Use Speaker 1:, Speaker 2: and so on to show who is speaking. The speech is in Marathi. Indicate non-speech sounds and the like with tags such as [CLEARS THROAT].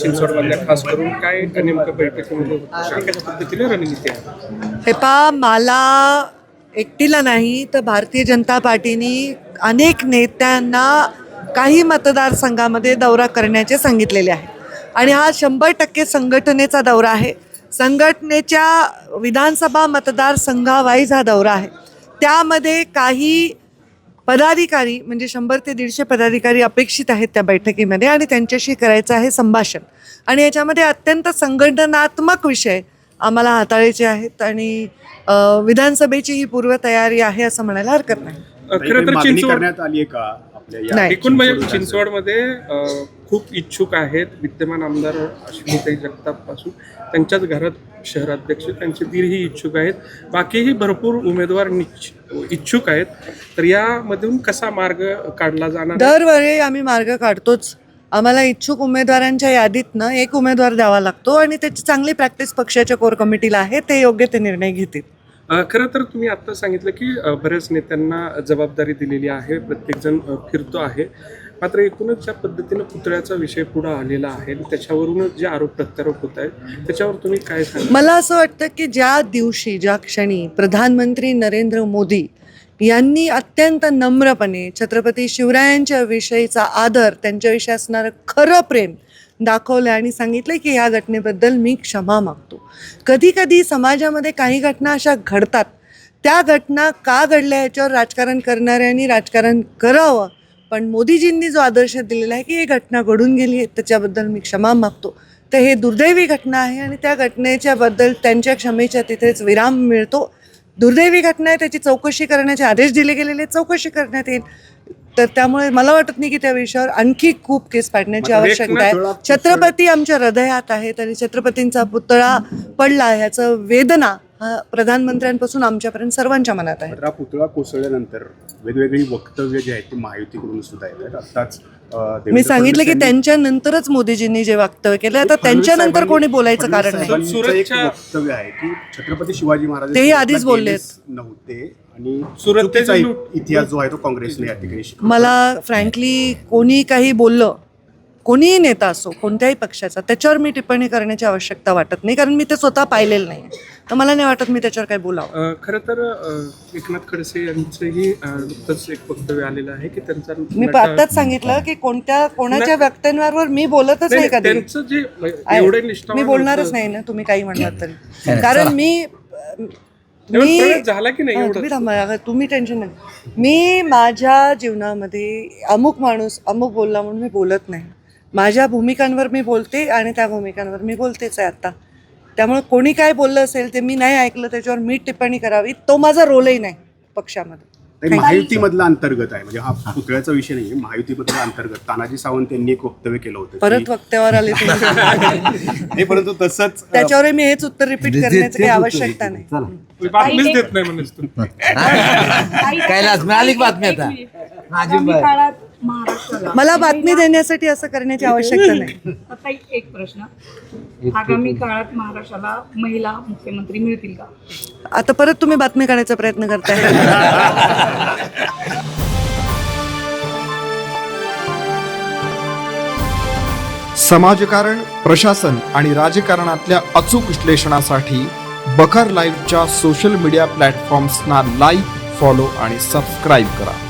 Speaker 1: चिंचवड मधल्या खास करून काय नेमकं बैठकीमध्ये होतं? कशा पद्धतीने रणनीती आहे.
Speaker 2: हे पा मला एकटीला नाही तर भारतीय जनता पार्टीने अनेक नेत्यांना काही मतदारसंघामध्ये दौरा करण्याचे सांगितलेले आहे. आणि हा शंभर टक्के संघटनेचा दौरा आहे. संघटनेच्या विधानसभा मतदारसंघावाईज हा दौरा आहे. त्यामध्ये काही पदाधिकारी म्हणजे शंभर ते दीडशे पदाधिकारी अपेक्षित आहेत त्या बैठकीमध्ये आणि त्यांच्याशी करायचं आहे संभाषण. आणि याच्यामध्ये अत्यंत संघटनात्मक विषय आम्हाला हाताळायचे आहेत आणि विधानसभेची ही पूर्वतयारी आहे असं म्हणायला हरकत नाही.
Speaker 1: खरं तर चिंचवड
Speaker 3: आली आहे का आपल्या या
Speaker 2: नाही.
Speaker 1: एकूण म्हणजे
Speaker 3: चिंचवड
Speaker 1: चिंचवडमध्ये खूप इच्छुक आहेत विद्यमान आमदार अश्विनीताई जगतापपासून. त्यांच्याच घरात शहराध्यक्ष त्यांचे दीरही इच्छुक आहेत. बाकीही भरपूर उमेदवार इच्छुक आहेत. तर यामधून कसा मार्ग काढला जाणार?
Speaker 2: दरवेळी आम्ही मार्ग काढतोच. आम्हाला इच्छुक उमेदवारांच्या यादीतनं एक उमेदवार द्यावा लागतो आणि त्याची चांगली प्रॅक्टिस पक्षाच्या कोर कमिटीला आहे ते योग्य ते निर्णय घेतील.
Speaker 1: खरं तर तुम्ही आता सांगितलं की बऱ्याच नेत्यांना जबाबदारी दिलेली आहे. प्रत्येकजण फिरतो आहे. मात्र एकूणच ज्या पद्धतीनं पुतळ्याचा विषय पुढे आलेला आहे त्याच्यावरूनच जे आरोप प्रत्यारोप होत आहेत त्याच्यावर तुम्ही काय सांगा
Speaker 2: मला असं वाटतं की ज्या दिवशी ज्या क्षणी प्रधानमंत्री नरेंद्र मोदी यांनी अत्यंत नम्रपणे छत्रपती शिवरायांच्या विषयीचा आदर त्यांच्याविषयी असणारं खरं प्रेम दाखवलं आणि सांगितलं की ह्या घटनेबद्दल मी क्षमा मागतो. कधी कधी समाजामध्ये काही घटना अशा घडतात. त्या घटना का घडल्या याच्यावर राजकारण करणाऱ्यांनी राजकारण करावं पण मोदीजींनी जो आदर्श दिलेला आहे की ही घटना घडून गेली आहे त्याच्याबद्दल मी क्षमा मागतो. तर हे दुर्दैवी घटना आहे आणि त्या घटनेच्या बद्दल त्यांच्या क्षमेच्या तिथेच विराम मिळतो. दुर्दैवी घटना आहे त्याची चौकशी करण्याचे आदेश दिले गेलेले चौकशी करण्यात येईल. तर त्यामुळे मला वाटत नाही की त्या विषयावर आणखी खूप केस पाडण्याची आवश्यकता आहे. छत्रपती आमच्या हृदयात आहेत आणि छत्रपतींचा पुतळा पडला ह्याचं वेदना हा प्रधानमंत्र्यांपासून आमच्यापर्यंत सर्वांच्या मनात आहे
Speaker 3: हा पुतळा कोसळल्यानंतर वेगवेगळी वक्तव्य जी आहेत ती महायुतीकडून सुद्धा येत आहेत आत्ताच अं, देवेंद्र
Speaker 2: मी सांगितलं की
Speaker 3: फडणवीस यांनी-
Speaker 2: त्यांच्यानंतरच मोदीजींनी जे वक्तव्य केलं आता त्यांच्यानंतर
Speaker 3: साहेबांनी-
Speaker 2: कोणी बोलायचं कारण नाही
Speaker 3: वक्तव्य आहे की छत्रपती शिवाजी महाराज
Speaker 2: तेही
Speaker 3: सुरतला
Speaker 2: आधीच बोललेत.
Speaker 3: गेलेच नव्हते आणि
Speaker 1: ते
Speaker 3: इतिहास जो आहे तो काँग्रेसने या ठिकाणी.
Speaker 2: मला फ्रँकली कोणी काही बोललं कोणीही नेता असो कोणत्याही पक्षाचा त्याच्यावर मी टिप्पणी करण्याची आवश्यकता वाटत नाही. कारण मी ते स्वतः पाहिलेलं नाही तर मला नाही वाटत मी त्याच्यावर काही बोलावं.
Speaker 1: खरं तर अ, एकनाथ खडसे यांचंही अ, नुकतंच एक वक्तव्य आलेलं आहे की त्यांचा
Speaker 2: मी
Speaker 1: नटा-
Speaker 2: आत्ताच सांगितलं की कोणत्या कोणाच्या व्यक्तींवर मी बोलतच
Speaker 1: नाही,
Speaker 2: नाही
Speaker 1: नाही,
Speaker 2: कधी.
Speaker 1: त्यांचं जे
Speaker 2: आहे.
Speaker 1: एवढे
Speaker 2: मी बोलणारच. नाही ना तुम्ही काही म्हणलात तरी. [CLEARS THROAT] कारण मी मी
Speaker 1: झाला की नाही
Speaker 2: हा,
Speaker 1: एवढं?
Speaker 2: तुम्ही थांबा अगं, तुम्ही टेन्शन नाही मी माझ्या जीवनामध्ये अमुक माणूस अमुक बोलला म्हणून मी बोलत नाही. माझ्या भूमिकांवर मी बोलते आणि त्या भूमिकांवर मी बोलतेच आहे आता. त्यामुळे कोणी काय बोललं असेल ते मी नाही ऐकलं त्याच्यावर मी टिप्पणी करावी. तो माझा रोलही नाही पक्षामध्ये.
Speaker 3: महायुतीमधला अंतर्गत आहे. म्हणजे हा पुतळ्याचा विषय नाही महायुतीमधला अंतर्गत. तानाजी सावंत यांनी एक वक्तव्य केलं होतं की-
Speaker 2: परत वक्त्यावर आले तुम्ही. [LAUGHS]
Speaker 3: नाही परंतु तसंच
Speaker 2: त्याच्यावर मी हेच उत्तर रिपीट करण्याची काही आवश्यकता नाही.
Speaker 1: बातमीच देत नाही.
Speaker 4: कैलास मिळाली [LAUGHS] बातमी आता?
Speaker 5: काळात
Speaker 2: मला बातमी देण्यासाठी असं करण्याची आवश्यकता नाही. [LAUGHS]
Speaker 5: आता एक- एक प्रश्न. आगामी काळात महाराष्ट्राला महिला मुख्यमंत्री मिळतील का?
Speaker 2: आता परत तुम्ही बातमी काढायचा प्रयत्न करताय.
Speaker 6: समाजकारण प्रशासन आणि राजकारणातल्या अचूक विश्लेषणासाठी बखर लाईव्हच्या सोशल मीडिया प्लॅटफॉर्म्सना लाईक फॉलो आणि सबस्क्राईब करा.